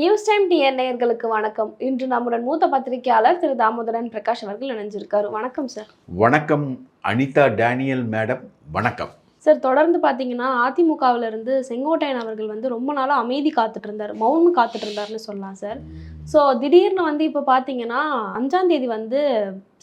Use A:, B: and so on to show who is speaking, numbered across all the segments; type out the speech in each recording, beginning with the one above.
A: News time TN நேயர்களுக்கு வணக்கம். இன்று நம்முடன் மூத்த பத்திரிகையாளர் திரு தாமோதரன் பிரகாஷ் அவர்கள் இணைஞ்சிருக்காரு. வணக்கம் சார்.
B: வணக்கம் அனிதா டேனியல் மேடம். வணக்கம்.
A: சார் தொடர்ந்து பார்த்தீங்கன்னா அதிமுகவுல இருந்து செங்கோட்டையன் அவர்கள் வந்து ரொம்ப நாளாக அமைதி காத்துட்டு இருந்தார். மௌனம் காத்துட்டு இருந்தாருன்னு சொல்லலாம் சார். ஸோ திடீர்னு வந்து இப்போ பார்த்தீங்கன்னா அஞ்சாம் தேதி வந்து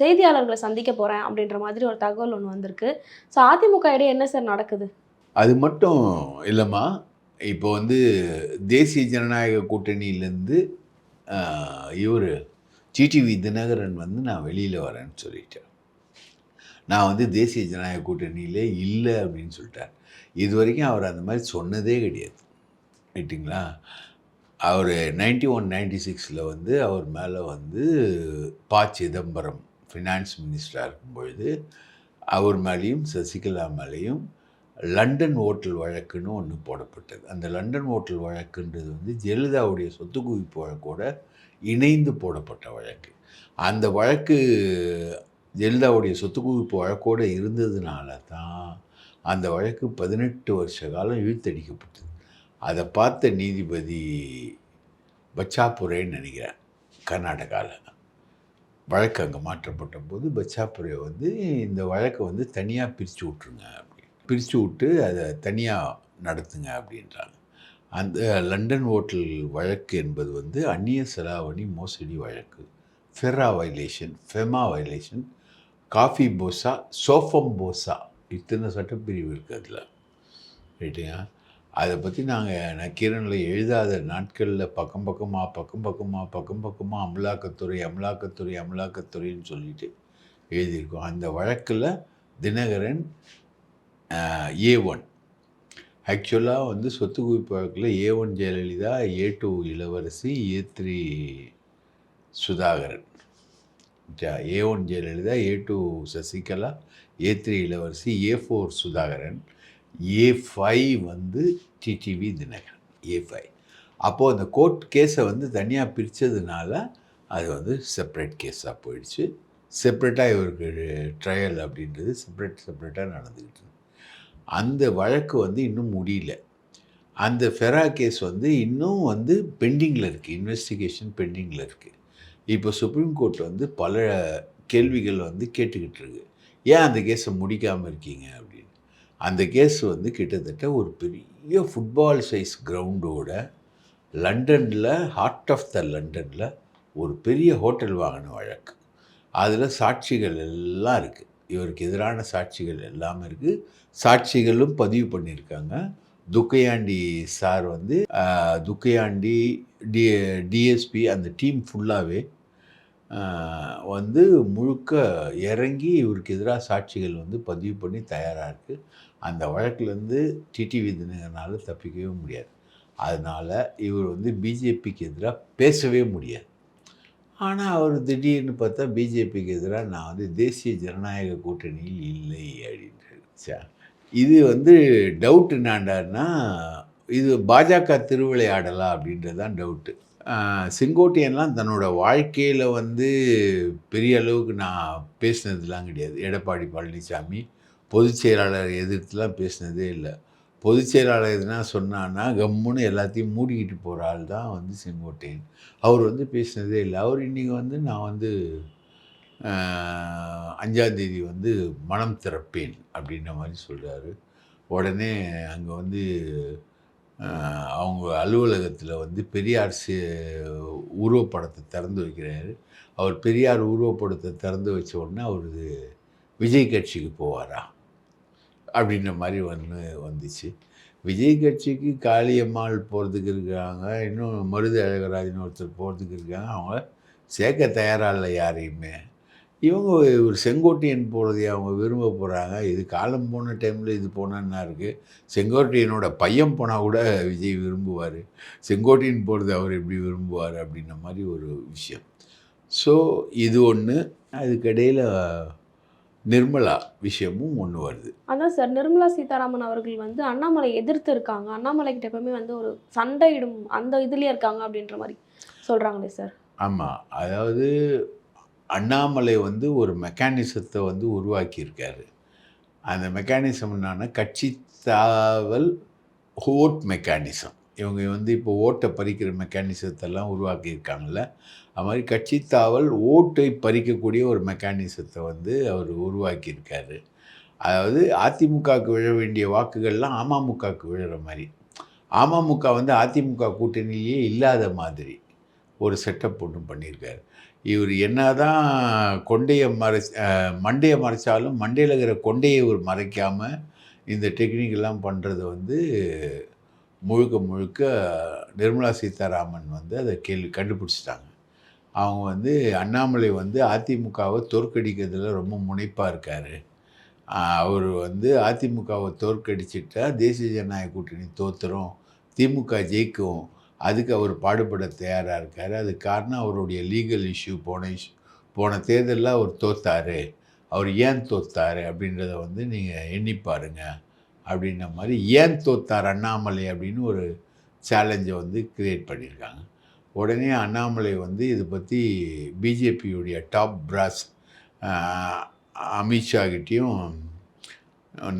A: செய்தியாளர்களை சந்திக்க போகிறேன் அப்படின்ற மாதிரி ஒரு தகவல் ஒன்று வந்திருக்கு. ஸோ அதிமுக இடையே என்ன சார் நடக்குது?
B: அது மட்டும் இல்லைம்மா. இப்போ வந்து தேசிய ஜனநாயக கூட்டணியிலேருந்து இவர் டிடிவி தினகரன் வந்து நான் வெளியில் வரேன்னு சொல்லிட்டேன் நான் வந்து தேசிய ஜனநாயக கூட்டணியிலே இல்லை அப்படின்னு சொல்லிட்டார். இது வரைக்கும் அவர் அந்த மாதிரி சொன்னதே கிடையாது. ரைட்டுங்களா அவர் நைன்டி ஒன் நைன்டி சிக்ஸில் வந்து அவர் மேலே வந்து ப சிதம்பரம் ஃபினான்ஸ் மினிஸ்டராக இருக்கும் பொழுது அவர் மேலேயும் சசிகலா மேலேயும் லண்டன் ஓட்டல் வழக்குன்னு ஒன்று போடப்பட்டது. அந்த லண்டன் ஓட்டல் வழக்குன்றது வந்து ஜெயலலிதாவுடைய சொத்து குவிப்பு வழக்கோட இணைந்து போடப்பட்ட வழக்கு. அந்த வழக்கு ஜெயலலிதாவுடைய சொத்து குவிப்பு வழக்கோடு இருந்ததுனால தான் அந்த வழக்கு பதினெட்டு வருஷ காலம் இழுத்தடிக்கப்பட்டது. அதை பார்த்த நீதிபதி பச்சாப்புரேன்னு நினைக்கிறேன் கர்நாடகாவில் வழக்கு அங்கே மாற்றப்பட்ட போது பச்சாபுரே வந்து இந்த வழக்கை வந்து தனியாக பிரித்து விட்ருங்க பிரித்து விட்டு அதை தனியாக நடத்துங்க அப்படின்றாங்க. அந்த லண்டன் ஓட்டல் வழக்கு என்பது வந்து அந்நிய செலாவணி மோசடி வழக்கு. FERA violation FEMA violation COFEPOSA சோஃபம் போசா. இத்தனை சட்டப்பிரிவு இருக்குது அதில். ரைட்டுங்க அதை பற்றி நாங்கள் நக்கீரனில் எழுதாத நாட்களில் பக்கம் பக்கமாக பக்கம் பக்கமாக பக்கம் பக்கமாக அமலாக்கத்துறை அமலாக்கத்துறை அமலாக்கத்துறைன்னு சொல்லிட்டு எழுதியிருக்கோம். அந்த வழக்கில் தினகரன் ஏ ஒன். ஆக்சுவலாக வந்து சொத்து குவிப்பு வழக்கில் A one Jayalalithaa A two Ilavarasi A three Sudhakaran. A one Jayalalithaa A two Sasikala A three Ilavarasi A four Sudhakaran A five வந்து டிடிவி தினகரன். A five. அப்போது அந்த கோர்ட் கேஸை வந்து தனியாக பிரித்ததுனால அது வந்து செப்ரேட் கேஸாக போயிடுச்சு. செப்பரேட்டாக இவருக்கு ட்ரையல் அப்படின்றது செப்ரேட் செப்ரேட்டாக நடந்துக்கிட்டு அந்த வழக்கு வந்து இன்னும் முடியல. அந்த ஃபெரா கேஸ் வந்து இன்னும் வந்து பெண்டிங்கில் இருக்குது இன்வெஸ்டிகேஷன் பெண்டிங்கில் இருக்குது இப்போ சுப்ரீம் கோர்ட் வந்து பல கேள்விகள் வந்து கேட்டுக்கிட்டு இருக்கு. ஏன் அந்த கேஸை முடிக்காமல் இருக்கீங்க அப்படின்னு? அந்த கேஸ் வந்து கிட்டத்தட்ட ஒரு பெரிய ஃபுட்பால் சைஸ் கிரவுண்டோட லண்டனில் ஹார்ட் ஆஃப் த லண்டனில் ஒரு பெரிய ஹோட்டல் வாங்கின வழக்கு. அதில் சாட்சிகள் எல்லாம் இருக்குது இவருக்கு எதிரான சாட்சிகள் எல்லாமே இருக்குது சாட்சிகளும் பதிவு பண்ணியிருக்காங்க. துக்கையாண்டி சார் வந்து துக்கையாண்டி டி டிஎஸ்பி அந்த டீம் ஃபுல்லாகவே வந்து முழுக்க இறங்கி இவருக்கு எதிராக சாட்சிகள் வந்து பதிவு பண்ணி தயாராக இருக்குது அந்த வழக்கிலேருந்து டிடிவி தினகரனால் தப்பிக்கவே முடியாது. அதனால் இவர் வந்து பிஜேபிக்கு எதிராக பேசவே முடியாது. ஆனால் அவர் திடீர்னு பார்த்தா பிஜேபிக்கு எதிராக நான் வந்து தேசிய ஜனநாயக கூட்டணியில் இல்லை அப்படின்றாரு இது வந்து டவுட் என்னாண்டார்னா இது பாஜக திருவிளையாடலா அப்படின்றது தான் டவுட்டு செங்கோட்டையன்லாம் தன்னோட வாழ்க்கையில் வந்து பெரிய அளவுக்கு நான் பேசினதுலாம் கிடையாது. எடப்பாடி பழனிசாமி பொதுச் செயலாளர் எதிர்த்துலாம் பேசினதே இல்லை. பொதுச் செயலாளர் எதுனா சொன்னான்னா கம்முன்னு எல்லாத்தையும் மூடிக்கிட்டு போகிற ஆள் தான் வந்து செங்கோட்டையன். அவர் வந்து பேசினதே இல்லை. அவர் இன்றைக்கி வந்து நான் வந்து அஞ்சாந்தேதி வந்து மனம் திறப்பேன் அப்படின்ற மாதிரி சொல்கிறாரு உடனே அங்கே வந்து அவங்க அலுவலகத்தில் வந்து பெரியார் சி உருவப்படத்தை திறந்து வைக்கிறாரு. அவர் பெரியார் உருவப்படத்தை திறந்து வச்ச உடனே அவர் விஜய் கட்சிக்கு போவாரா? அப்படின்ற மாதிரி வந்து வந்துச்சு. விஜய் கட்சிக்கு காளியம்மாள் போகிறதுக்கு இருக்காங்க. இன்னும் மருது அழகராஜன் ஒருத்தர் போகிறதுக்கு இருக்காங்க. அவங்க சேர்க்க தயாராக இல்லை யாரையுமே. இவங்க ஒரு செங்கோட்டையன் போகிறதை அவங்க விரும்ப போகிறாங்க இது காலம் போன டைமில் இது போனான்னா இருக்குது செங்கோட்டையனோட பையன் போனால் கூட விஜய் விரும்புவார். செங்கோட்டையன் போகிறது அவர் எப்படி விரும்புவார் அப்படின்ற மாதிரி ஒரு விஷயம். ஸோ இது ஒன்று அதுக்கிடையில் நிர்மலா விஷயமும் ஒன்று வருது.
A: அதான் சார் நிர்மலா சீதாராமன் அவர்கள் வந்து அண்ணாமலை எதிர்த்து இருக்காங்க. அண்ணாமலை கிட்ட எப்பவுமே வந்து ஒரு சண்டையிடும் அந்த இதுலயே இருக்காங்க அப்படின்ற மாதிரி சொல்றாங்களே சார்.
B: ஆமாம் அதாவது அண்ணாமலை வந்து ஒரு மெக்கானிசத்தை வந்து உருவாக்கியிருக்காரு. அந்த மெக்கானிசம் என்னன்னா கட்சி தாவல் ஓட் மெக்கானிசம். இவங்க வந்து இப்போ ஓட்டை பறிக்கிற மெக்கானிசத்தெல்லாம் உருவாக்கியிருக்காங்கல்ல. அது மாதிரி கட்சி தாவல் ஓட்டை பறிக்கக்கூடிய ஒரு மெக்கானிசத்தை வந்து அவர் உருவாக்கியிருக்காரு. அதாவது அதிமுகவுக்கு விழ வேண்டிய வாக்குகள்லாம் அமமுகவுக்கு விழுற மாதிரி. அமமுக வந்து அதிமுக கூட்டணியிலேயே இல்லாத மாதிரி ஒரு செட்டப் ஒன்று பண்ணியிருக்காரு. இவர் என்னதான் கொண்டையை மறை மண்டையை மறைச்சாலும் மண்டையில் இருக்கிற கொண்டையை இவர் மறைக்காமல் இந்த டெக்னிக்கெல்லாம் பண்ணுறது வந்து முழுக்க முழுக்க நிர்மலா சீதாராமன் வந்து அதை கேள்வி கண்டுபிடிச்சிட்டாங்க. அவங்க வந்து அண்ணாமலை வந்து அதிமுகவை தோற்கடிக்கிறதுல ரொம்ப முனைப்பாக இருக்கார். அவர் வந்து அதிமுகவை தோற்கடிச்சிட்டா தேசிய ஜனநாயக கூட்டணி தோத்துரும் திமுக ஜெயிக்கும் அதுக்கு அவர் பாடுபட தயாராக இருக்கார். அதுக்கு காரணம் அவருடைய லீகல் இஷ்யூ போன இஷ்யூ போன தேர்தலில் அவர் தோத்தார். அவர் ஏன் தோத்தார் அப்படின்றத வந்து நீங்கள் எண்ணி பாருங்கள் அப்படின்ற மாதிரி ஏன் தோத்தார் அண்ணாமலை அப்படின்னு ஒரு சேலஞ்சை வந்து கிரியேட் பண்ணியிருக்காங்க. உடனே அண்ணாமலை வந்து இதை பற்றி பிஜேபியுடைய டாப் பிராஸ் அமித்ஷா கிட்டேயும்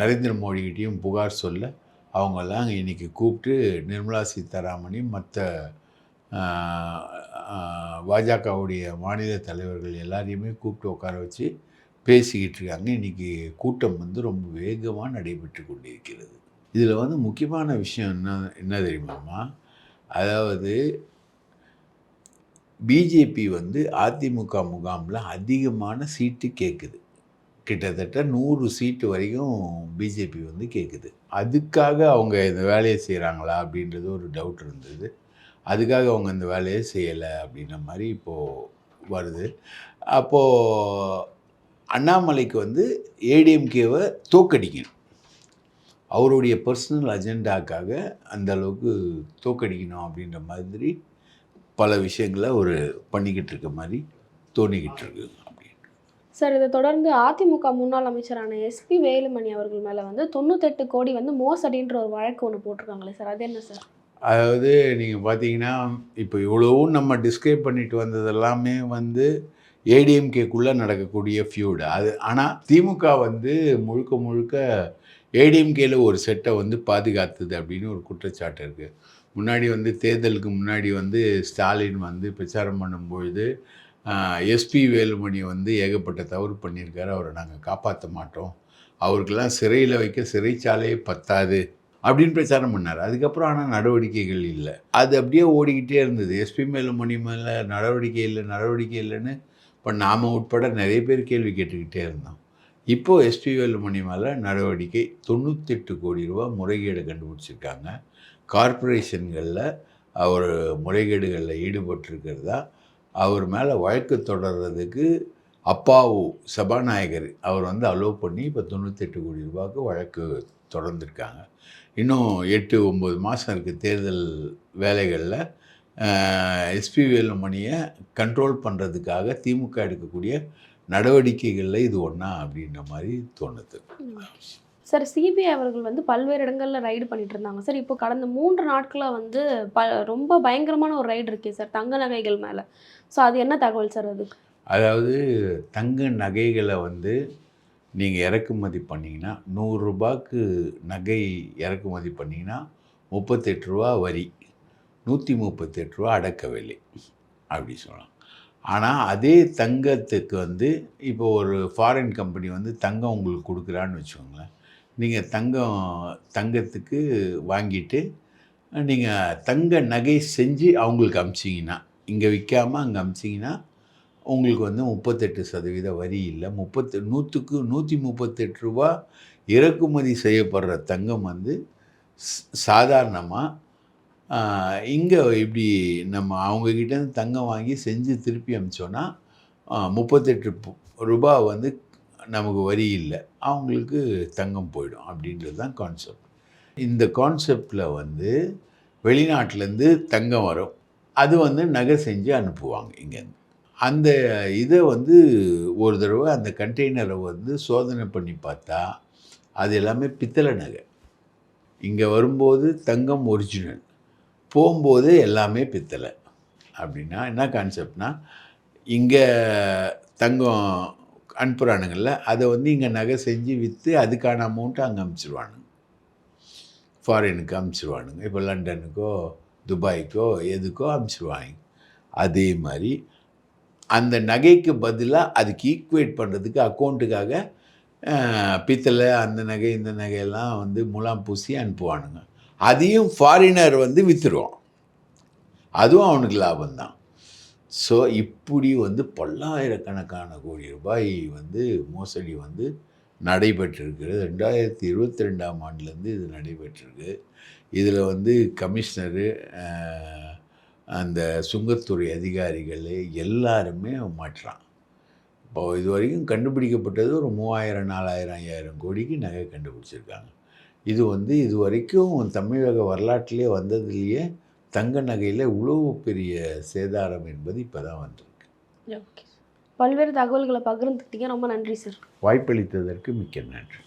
B: நரேந்திர மோடிக்கிட்டேயும் புகார் சொல்ல அவங்கெல்லாம் இன்றைக்கி கூப்பிட்டு நிர்மலா சீதாராமனையும் மற்ற பாஜகவுடைய மாநில தலைவர்கள் எல்லாரையுமே கூப்பிட்டு உட்கார வச்சு பேசிக்கிட்டு இருக்காங்க இன்றைக்கி கூட்டம் வந்து ரொம்ப வேகமாக நடைபெற்று கொண்டிருக்கிறது. இதில் வந்து முக்கியமான விஷயம் என்ன என்ன தெரியுமாம்மா? அதாவது பிஜேபி வந்து அதிமுக முகாமில் அதிகமான சீட்டு கேட்குது கிட்டத்தட்ட நூறு சீட்டு வரைக்கும் பிஜேபி வந்து கேட்குது அதுக்காக அவங்க இந்த வேலையை செய்கிறாங்களா அப்படின்றது ஒரு டவுட் இருந்தது. அதுக்காக அவங்க இந்த வேலையை செய்யலை அப்படின்ற மாதிரி இப்போது வருது. அப்போது அண்ணாமலைக்கு வந்து ஏடிஎம்கேவை தோக்கடிக்கணும். அவருடைய பர்சனல் அஜெண்டாக்காக அந்த அளவுக்கு தோக்கடிக்கணும் அப்படின்ற மாதிரி பல விஷயங்களை ஒரு பண்ணிக்கிட்டு இருக்க மாதிரி தோணிக்கிட்டு இருக்கு
A: சார் இதை தொடர்ந்து அதிமுக முன்னாள் அமைச்சரான எஸ்பி வேலுமணி அவர்கள் மேலே வந்து தொண்ணூத்தெட்டு கோடி வந்து மோசடின்ற ஒரு வழக்கு ஒன்று போட்டிருக்காங்களே சார். அது என்ன சார்?
B: அதாவது நீங்கள் பார்த்தீங்கன்னா இப்போ இவ்வளவும் நம்ம டிஸ்கிரைப் பண்ணிட்டு வந்தது எல்லாமே வந்து ஏடிஎம்கேக்குள்ளே நடக்கக்கூடிய ஃபியூடு அது ஆனால் திமுக வந்து முழுக்க முழுக்க ஏடிஎம்கேல ஒரு செட்டை வந்து பாதுகாத்துது அப்படின்னு ஒரு குற்றச்சாட்டு இருக்குது முன்னாடி வந்து தேர்தலுக்கு முன்னாடி வந்து ஸ்டாலின் வந்து பிரச்சாரம் பண்ணும்பொழுது எஸ்பி வேலுமணி வந்து ஏகப்பட்ட தவறு பண்ணியிருக்காரு. அவரை நாங்கள் காப்பாற்ற மாட்டோம். அவருக்கெல்லாம் சிறையில் வைக்க சிறைச்சாலையே பத்தாது அப்படின்னு பிரச்சாரம் பண்ணார். அதுக்கப்புறம் ஆனால் நடவடிக்கைகள் இல்லை. அது அப்படியே ஓடிக்கிட்டே இருந்தது. எஸ்பி வேலுமணி மேலே நடவடிக்கை இல்லை நடவடிக்கை இல்லைன்னு இப்போ நாம் உட்பட நிறைய பேர் கேள்வி கேட்டுக்கிட்டே இருந்தோம். இப்போது எஸ்பி வேலுமணி மேலே நடவடிக்கை தொண்ணூத்தெட்டு கோடி ரூபா முறைகேடு கண்டுபிடிச்சிருக்காங்க. கார்ப்பரேஷன்களில் அவர் முறைகேடுகளில் ஈடுபட்டிருக்கிறதா அவர் மேலே வழக்கு தொடர்றதுக்கு அப்பாவு சபாநாயகர் அவர் வந்து அலோவ் பண்ணி இப்போ தொண்ணூத்தெட்டு கோடி ரூபாய்க்கு வழக்கு தொடர்ந்துருக்காங்க. இன்னும் எட்டு ஒம்பது மாதம் இருக்குது தேர்தல் வேலைகளில். எஸ்பி வேலுமணியை கண்ட்ரோல் பண்ணுறதுக்காக திமுக எடுக்கக்கூடிய நடவடிக்கைகளில் இது ஒன்றா அப்படின்ற மாதிரி தோணுது.
A: சார் சிபிஐ அவர்கள் வந்து பல்வேறு இடங்களில் ரைடு பண்ணிட்டு இருந்தாங்க. சார் இப்போ கடந்த மூன்று நாட்களாக வந்து ப ரொம்ப பயங்கரமான ஒரு ரைடு இருக்கே சார் தங்க நகைகள் மேலே. ஸோ அது என்ன தகவல் சார் அது?
B: அதாவது தங்க நகைகளை வந்து நீங்கள் இறக்குமதி பண்ணிங்கன்னா நூறுரூபாய்க்கு நகை இறக்குமதி பண்ணிங்கன்னா முப்பத்தெட்டு ரூபா வரி. நூற்றி முப்பத்தெட்டு ரூபா அடக்க விலை அப்படி சொல்லலாம். ஆனால் அதே தங்கத்துக்கு வந்து இப்போ ஒரு ஃபாரின் கம்பெனி வந்து தங்கம் உங்களுக்கு கொடுக்குறான்னு வச்சுக்கோங்களேன். நீங்கள் தங்கம் தங்கத்துக்கு வாங்கிட்டு நீங்கள் தங்க நகை செஞ்சு அவங்களுக்கு அமிச்சிங்கன்னா இங்கே விற்காமல் அங்கே அமிச்சிங்கன்னா உங்களுக்கு வந்து முப்பத்தெட்டு சதவீத வரி இல்லை. முப்பத்து நூற்றுக்கு நூற்றி முப்பத்தெட்டு ரூபா இறக்குமதி செய்யப்படுற தங்கம் வந்து சாதாரணமாக இங்கே இப்படி நம்ம அவங்கக்கிட்டேருந்து தங்கம் வாங்கி செஞ்சு திருப்பி அமிச்சோன்னா முப்பத்தெட்டு ரூபா வந்து நமக்கு வரி இல்லை. அவங்களுக்கு தங்கம் போயிடும் அப்படின்றது தான் கான்செப்ட் இந்த கான்செப்டில் வந்து வெளிநாட்டிலேருந்து தங்கம் வரும். அது வந்து நகை செஞ்சு அனுப்புவாங்க இங்கேருந்து. அந்த இதை வந்து ஒரு தடவை அந்த கண்டெய்னரை வந்து சோதனை பண்ணி பார்த்தா அது எல்லாமே பித்தளை நகை. இங்கே வரும்போது தங்கம் ஒரிஜினல் போகும்போது எல்லாமே பித்தளை. அப்படின்னா என்ன கான்செப்ட்னா இங்கே தங்கம் அனுப்புகிறானுங்கள்ல அதை வந்து இங்கே நகை செஞ்சு விற்று அதுக்கான அமௌண்ட்டை அங்கே அனுப்பிச்சிடுவானுங்க ஃபாரினுக்கு அமுச்சிடுவானுங்க இப்போ லண்டனுக்கோ துபாய்க்கோ எதுக்கோ அமுச்சிடுவாங்க அதே மாதிரி அந்த நகைக்கு பதிலாக அதுக்கு ஈக்குவேட் பண்ணுறதுக்கு அக்கௌண்ட்டுக்காக பித்தளை அந்த நகை இந்த நகையெல்லாம் வந்து முலாம் பூசி அனுப்புவானுங்க. அதையும் ஃபாரினர் வந்து விற்றுருவான் அதுவும் அவனுக்கு லாபம்தான். ஸோ இப்படி வந்து பல்லாயிரக்கணக்கான கோடி ரூபாய் வந்து மோசடி வந்து நடைபெற்றிருக்கிறது. ரெண்டாயிரத்தி இருபத்தி ரெண்டாம் ஆண்டுலேருந்து இது நடைபெற்றிருக்கு. இதில் வந்து கமிஷனரு அந்த சுங்கத்துறை அதிகாரிகள் எல்லாருமே மாட்டுறான் இப்போ இது வரைக்கும் கண்டுபிடிக்கப்பட்டது ஒரு மூவாயிரம் நாலாயிரம் ஐயாயிரம் கோடிக்கு நகை கண்டுபிடிச்சிருக்காங்க. இது வந்து இது வரைக்கும் தமிழக வரலாற்றிலே வந்ததுலேயே தங்க நகையில் இவ்வளோ பெரிய சேதாரம் என்பது இப்போ தான் வந்திருக்கு
A: பல்வேறு தகவல்களை பகிர்ந்துக்கிட்டீங்க. ரொம்ப நன்றி சார்.
B: வாய்ப்பளித்ததற்கு மிக்க நன்றி.